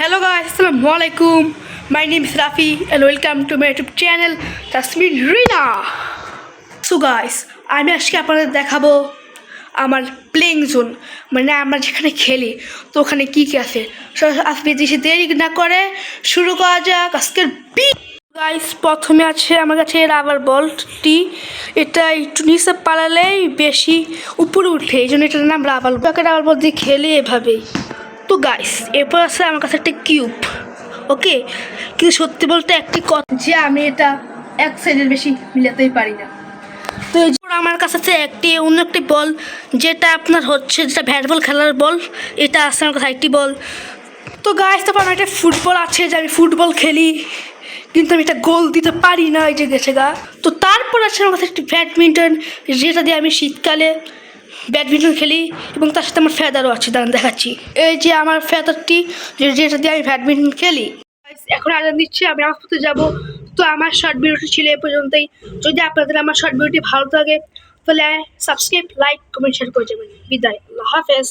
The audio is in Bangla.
Hello guys, Assalamu alaikum. My name is Rafi and welcome to my YouTube channel Tasmin Rina. So guys, আমি আজকে আপনাদের দেখাবো আমার প্লেইং জোন মানে আমরা যেখানে খেলি তো ওখানে কী কী আছে। আজকে বেশি দেরি না করে শুরু করা যাক আজকের বি গাইস প্রথমে আছে আমার কাছে রাবার বলটি এটা একটু নিচে পালালেই বেশি উপরে উঠে এই জন্য এটার নাম রাবার বল রাবার বল দিয়ে খেলে এভাবেই। তো গাইস এরপর আছে আমার কাছে একটা কিউব ওকে কিন্তু সত্যি বলতে একটি কথা যে আমি এটা এক সাইডের বেশি মিলাতেই পারি না। তো আমার কাছে একটি, অন্য একটি বল যেটা আপনার হচ্ছে যেটা ব্যাট বল খেলার বল এটা আছে আমার কাছে একটি বল তো গাইস তারপর আমার একটা ফুটবল আছে যে আমি ফুটবল খেলি, কিন্তু আমি এটা গোল দিতে পারি না এই যে গেছে গা। তো তারপর আছে আমার কাছে একটি ব্যাডমিন্টন যেটা দিয়ে আমি শীতকালে ব্যাডমিন্টন খেলি এবং তার সাথে আমার ফেদারও আছে, দাঁড়ান দেখাচ্ছি। এই যে আমার ফেদারটি যেটা দিয়ে আমি ব্যাডমিন্টন খেলি। এখন আদান দিচ্ছি, আমি আমার পথে যাব। তো আমার শর্ট ভিডিওটি ছিল এ পর্যন্তই। যদি আপনাদের আমার শর্ট ভিডিওটি ভালো লাগে, তাহলে সাবস্ক্রাইব লাইক কমেন্ট শেয়ার করে যাবেন। বিদায়। আল্লাহ হাফেজ।